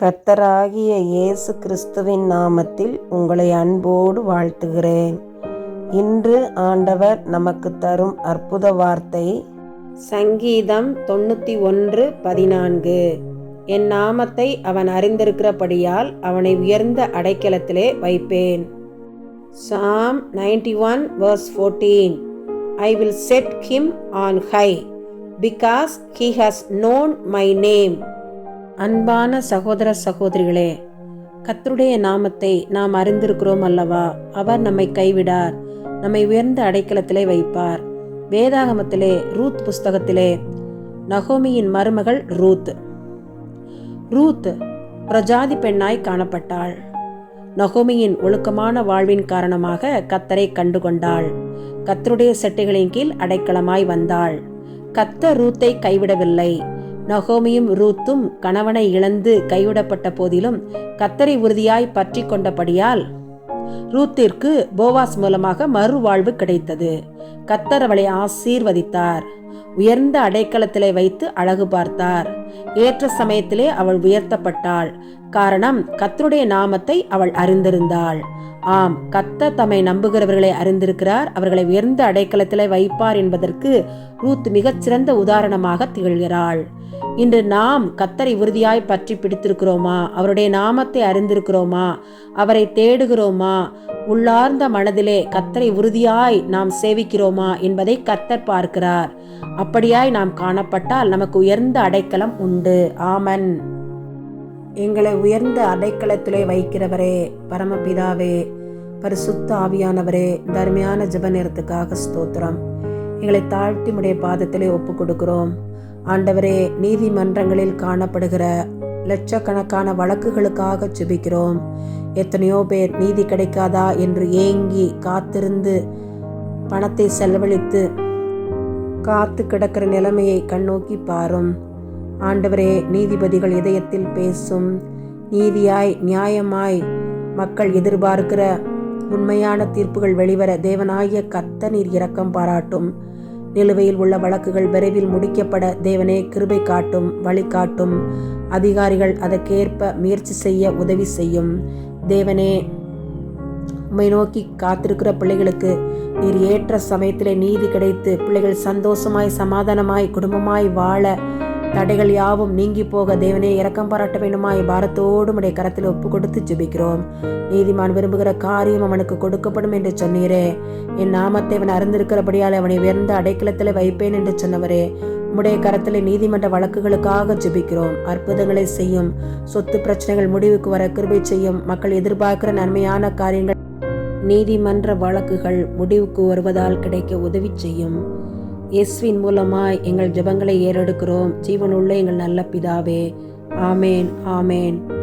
கர்த்தராகிய இயேசு கிறிஸ்துவின் நாமத்தில் உங்களை அன்போடு வாழ்த்துகிறேன். இன்று ஆண்டவர் நமக்கு தரும் அற்புத வார்த்தை சங்கீதம் தொண்ணூற்றி ஒன்று பதினான்கு. என் நாமத்தை அவன் அறிந்திருக்கிறபடியால் அவனை உயர்ந்த அடைக்கலத்திலே வைப்பேன். Psalm ninety one verse fourteen I will set him on high because he has known my name அன்பான சகோதர சகோதரிகளே கத்தருடைய நாமத்தை நாம் அறிந்திருக்கிறோம் அல்லவா? அவர் நம்மை கைவிடார் நம்மை உயர்ந்த அடைக்கலத்திலே வைப்பார். வேதாகமத்திலே ரூத் புஸ்தகத்திலே நகோமியின் மருமகள் ரூத். ரூத் பிரஜாதி பெண்ணாய் காணப்பட்டாள். நகோமியின் ஒழுக்கமான வாழ்வின் காரணமாக கத்தரை கண்டுகொண்டாள். கத்தருடைய செட்டைகளின் கீழ் அடைக்கலமாய் வந்தாள். கத்த ரூத்தை கைவிடவில்லை. நகோமியும் ரூத்தும் கணவனை இழந்து கைவிடப்பட்ட போதிலும் கத்தரை உறுதியாய் பற்றி கொண்டபடியால் ரூத்திற்கு போவாஸ் மூலமாக மறுவாழ்வு கிடைத்தது. கத்தர் அவளை ஆசீர்வதித்தார். உயர்ந்த அடைக்கலத்திலே வைத்து அழகு பார்த்தார். ஏற்ற சமயத்திலே அவள் உயர்த்தப்பட்டாள். காரணம் கத்தருடைய நாமத்தை அவள் அறிந்திருந்தாள். ஆம் கத்த தம்மை நம்புகிறவர்களை அறிந்திருக்கிறார். அவர்களை உயர்ந்த அடைக்கலத்திலே வைப்பார் என்பதற்கு ரூத் மிகச்சிறந்த உதாரணமாக திகழ்கிறாள். இன்று நாம் கத்தரை உறுதியாய் பற்றி பிடித்திருக்கிறோமா? அவருடைய நாமத்தை அறிந்திருக்கிறோமா? அவரை தேடுகிறோமா? உள்ளார்ந்த மனதிலே கத்தரை உறுதியாய் நாம் சேவிக்கிறோமா என்பதை கத்தர் பார்க்கிறார். அப்படியாய் நாம் காணப்பட்டால் நமக்கு உயர்ந்த அடைக்கலம் உண்டு. ஆமன். எங்களை உயர்ந்த அடைக்கலத்திலே வைக்கிறவரே பரமபிதாவே பரிசுத்த ஆவியானவரே தர்மையான ஜப நேரத்துக்காக ஸ்தோத்திரம். எங்களை தாழ்த்தி முடைய பாதத்திலே ஒப்பு கொடுக்கிறோம் ஆண்டவரே நீதிமன்றங்களில் காணப்படுகிற லட்சக்கணக்கான வழக்குகளுக்காக ஜெபிக்கிறோம் எத்தனையோ பேர் நீதி கிடைக்காதா என்று ஏங்கி காத்திருந்து பணத்தை செலவழித்து காத்து கிடக்கிற நிலைமையை கண்ணோக்கி பாரும். ஆண்டவரே நீதிபதிகள் இதயத்தில் பேசும். நீதியாய் நியாயமாய் மக்கள் எதிர்பார்க்கிற உண்மையான தீர்ப்புகள் வெளிவர தேவனாகிய கத்த நீர் இரக்கம் பாராட்டும். நிலுவையில் உள்ள வழக்குகள் விரைவில் முடிக்கப்பட தேவனே கிருபை காட்டும் வழிகாட்டும் அதிகாரிகள் அதற்கேற்ப முயற்சி செய்ய உதவி செய்யும். தேவனே உம்மை நோக்கி காத்திருக்கிற பிள்ளைகளுக்கு நீர் ஏற்ற சமயத்திலே நீதி கிடைத்து பிள்ளைகள் சந்தோஷமாய் சமாதானமாய் குடும்பமாய் வாழ தடைகள் யாவும் நீங்கி போக தேவனே இரக்கம் பாராட்ட வேண்டுமாய் பாரத்தோடு உடைய கரத்தில் ஒப்பு கொடுத்து ஜெபிக்கிறோம். நீதிமான் விரும்புகிற காரியம் அவனுக்கு கொடுக்கப்படும் என்று சொன்னீரே. என் நாமத்தை அவன் அறிந்திருக்கிறபடியால் அவனை உயர்ந்த அடைக்கலத்தில் வைப்பேன் என்று சொன்னவரே. உம்முடைய கரத்தில் நீதிமன்ற வழக்குகளுக்காக ஜெபிக்கிறோம். அற்புதங்களை செய்யும் சொத்து பிரச்சனைகள் முடிவுக்கு வர கிருபை செய்யும் மக்கள் எதிர்பார்க்கிற நன்மையான காரியங்கள் நீதிமன்ற வழக்குகள் முடிவுக்கு வருவதால் கிடைக்க உதவி செய்யும். இயேசுவின் மூலமாய் எங்கள் ஜெபங்களை ஏறெடுக்கிறோம். ஜீவனுள்ள எங்கள் நல்ல பிதாவே. ஆமேன் ஆமேன்.